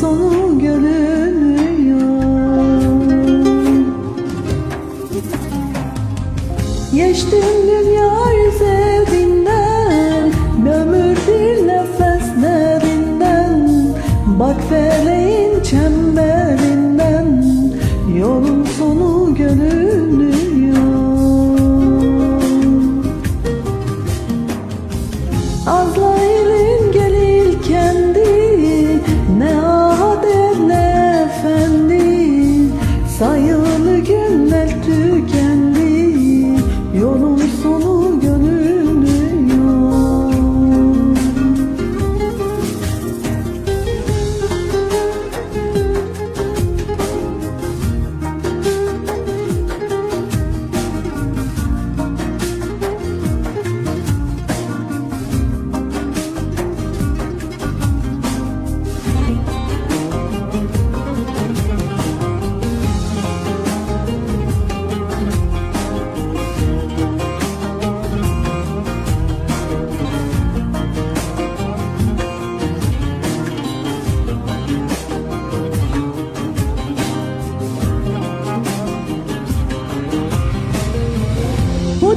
Sonu görünüyor Geçtim dünya üzerinden ömür bir nefes derinden Bak feleğin çemberinden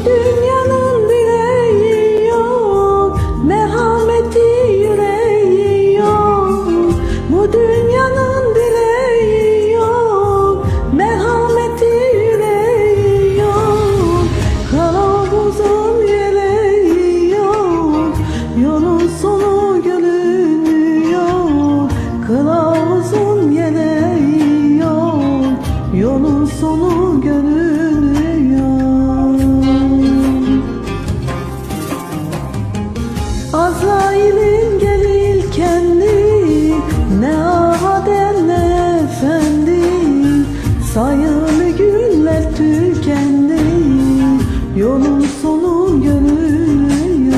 You. Günler tükendi Yolun sonu görünüyor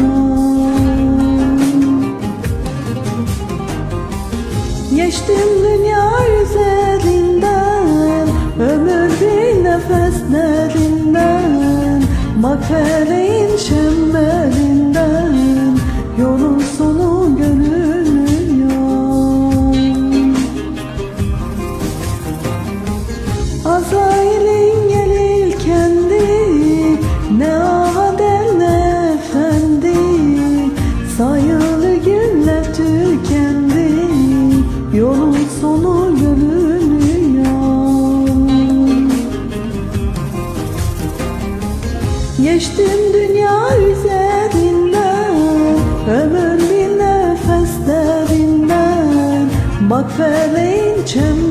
Geçtim dünya üzerinden Ömür bir nefes derinden Bak feleğin Yolun sonu görünüyor Azrail'in Geçtim dünya üzerinden Ömür bir nefes derinden Bak feleğin çemberinden